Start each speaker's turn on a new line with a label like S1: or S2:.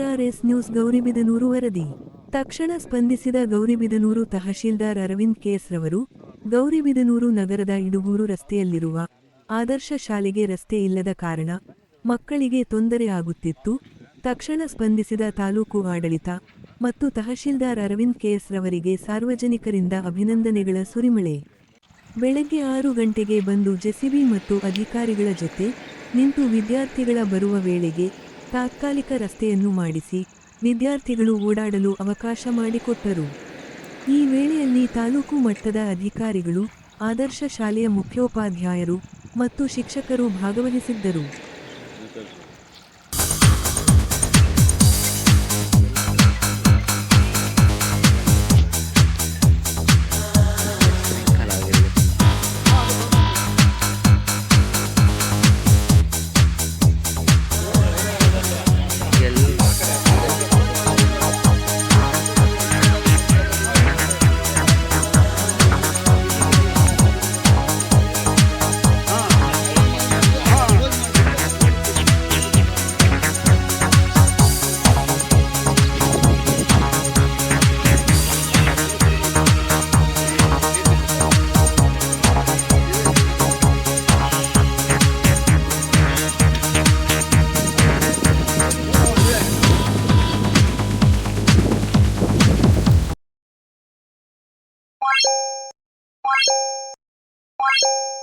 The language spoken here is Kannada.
S1: ಎಸ್ ನ್ಯೂಸ್ ಗೌರಿಬಿದನೂರು ವರದಿ. ತಕ್ಷಣ ಸ್ಪಂದಿಸಿದ ಗೌರಿಬಿದನೂರು ತಹಶೀಲ್ದಾರ್ ಅರವಿಂದ್ ಕೇಸ್ ರವರು, ಗೌರಿಬಿದನೂರು ನಗರದ ಇಡುಗೂರು ರಸ್ತೆಯಲ್ಲಿರುವ ಆದರ್ಶ ಶಾಲೆಗೆ ರಸ್ತೆ ಇಲ್ಲದ ಕಾರಣ ಮಕ್ಕಳಿಗೆ ತೊಂದರೆ ಆಗುತ್ತಿತ್ತು. ತಕ್ಷಣ ಸ್ಪಂದಿಸಿದ ತಾಲೂಕು ಆಡಳಿತ ಮತ್ತು ತಹಶೀಲ್ದಾರ್ ಅರವಿಂದ್ ಕೇಸ್ ರವರಿಗೆ ಸಾರ್ವಜನಿಕರಿಂದ ಅಭಿನಂದನೆಗಳ ಸುರಿಮಳೆ. ಬೆಳಗ್ಗೆ ಆರು ಗಂಟೆಗೆ ಬಂದು ಜೆಸಿಬಿ ಮತ್ತು ಅಧಿಕಾರಿಗಳ ಜೊತೆ ನಿಂತು ವಿದ್ಯಾರ್ಥಿಗಳ ಬರುವ ವೇಳೆಗೆ ತಾತ್ಕಾಲಿಕ ರಸ್ತೆಯನ್ನು ಮಾಡಿಸಿ ವಿದ್ಯಾರ್ಥಿಗಳು ಓಡಾಡಲು ಅವಕಾಶ ಮಾಡಿಕೊಟ್ಟರು. ಈ ವೇಳೆಯಲ್ಲಿ ತಾಲೂಕು ಮಟ್ಟದ ಅಧಿಕಾರಿಗಳು, ಆದರ್ಶ ಶಾಲೆಯ ಮುಖ್ಯೋಪಾಧ್ಯಾಯರು ಮತ್ತು ಶಿಕ್ಷಕರು ಭಾಗವಹಿಸಿದ್ದರು. you